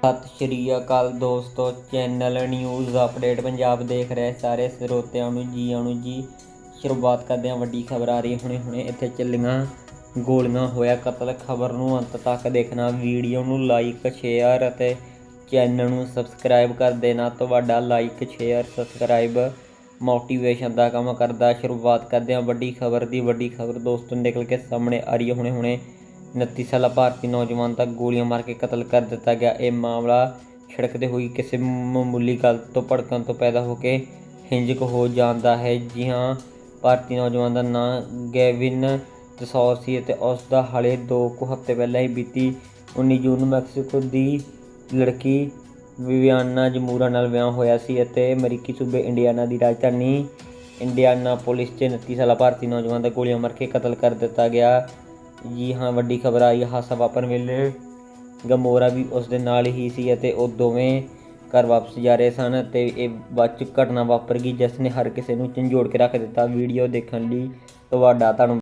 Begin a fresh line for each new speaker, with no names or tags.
ਸਤਿ ਸ਼੍ਰੀ ਅਕਾਲ ਦੋਸਤੋ, channel news update Punjab ਦੇਖ ਰਹੇ ਸਾਰੇ ਸਰੋਤਿਆਂ ਨੂੰ ਜੀ ਆਣੂ ਜੀ। ਸ਼ੁਰੂਆਤ ਕਰਦੇ ਹਾਂ ਵੱਡੀ ਖਬਰ ਆ ਰਹੀ ਹੈ ਹੁਣੇ ਹੁਣੇ, ਇੱਥੇ ਚੱਲੀਆਂ ਗੋਲੀਆਂ ਹੋਇਆ ਕਤਲ। ਖਬਰ ਨੂੰ ਅੰਤ ਤੱਕ ਦੇਖਣਾ, ਵੀਡੀਓ ਨੂੰ ਲਾਈਕ ਸ਼ੇਅਰ ਅਤੇ ਚੈਨਲ ਨੂੰ ਸਬਸਕ੍ਰਾਈਬ ਕਰ ਦੇਣਾ। ਤੁਹਾਡਾ ਲਾਈਕ ਸ਼ੇਅਰ ਸਬਸਕ੍ਰਾਈਬ ਮੋਟੀਵੇਸ਼ਨ ਦਾ ਕੰਮ ਕਰਦਾ। ਸ਼ੁਰੂਆਤ ਕਰਦੇ ਹਾਂ ਵੱਡੀ ਖਬਰ ਦੀ। ਵੱਡੀ ਖਬਰ ਦੋਸਤੋ ਨਿਕਲ ਕੇ ਸਾਹਮਣੇ ਆ ਰਹੀ ਹੈ ਹੁਣੇ ਹੁਣੇ। 29 ਸਾਲਾ ਭਾਰਤੀ ਨੌਜਵਾਨ ਦਾ ਗੋਲੀਆਂ ਮਾਰ ਕੇ ਕਤਲ ਕਰ ਦਿੱਤਾ ਗਿਆ। ਇਹ ਮਾਮਲਾ ਛਿੜਕਦੇ ਤੇ ਹੋਈ ਕਿਸੇ ਮਾਮੂਲੀ ਗੱਲ ਤੋਂ ਭੜਕਣ ਤੋਂ ਪੈਦਾ ਹੋ ਕੇ ਹਿੰਜਕ ਹੋ ਜਾਂਦਾ ਹੈ। ਜੀ ਹਾਂ, ਭਾਰਤੀ ਨੌਜਵਾਨ ਦਾ ਨਾਂ ਗੈਵਿਨ ਦਸੌਰ ਸੀ ਅਤੇ ਉਸ ਦਾ ਹਾਲੇ 2 ਕੁ ਹਫ਼ਤੇ ਪਹਿਲਾਂ ਹੀ ਬੀਤੀ 19 ਜੂਨ ਨੂੰ ਮੈਕਸੀਕੋ ਦੀ ਲੜਕੀ ਵਿਵਿਆਨਾ ਜਮੂਰਾ ਨਾਲ ਵਿਆਹ ਹੋਇਆ ਸੀ ਅਤੇ ਅਮਰੀਕੀ ਸੂਬੇ ਇੰਡੀਆਨਾ ਦੀ ਰਾਜਧਾਨੀ ਇੰਡੀਆਨਾ ਪੁਲਿਸ 'ਚ 29 ਸਾਲਾ ਭਾਰਤੀ ਨੌਜਵਾਨ ਦਾ ਗੋਲੀਆਂ ਮਾਰ ਕੇ ਕਤਲ ਕਰ ਦਿੱਤਾ ਗਿਆ। ਜੀ ਹਾਂ, ਵੱਡੀ ਖਬਰ ਆਈ, ਹਾਸਾ ਵਾਪਰਨ ਵੇਲੇ ਗਮੋਰਾ ਵੀ ਉਸ ਦੇ ਨਾਲ ਹੀ ਸੀ ਅਤੇ ਉਹ ਦੋਵੇਂ ਘਰ ਵਾਪਸ ਜਾ ਰਹੇ ਸਨ ਅਤੇ ਇਹ ਬਾਅਦ 'ਚ ਘਟਨਾ ਵਾਪਰ ਗਈ, ਜਿਸ ਨੇ ਹਰ ਕਿਸੇ ਨੂੰ ਝੰਜੋੜ ਕੇ ਰੱਖ ਦਿੱਤਾ। ਵੀਡੀਓ ਦੇਖਣ ਲਈ ਤੁਹਾਡਾ ਤੁਹਾਨੂੰ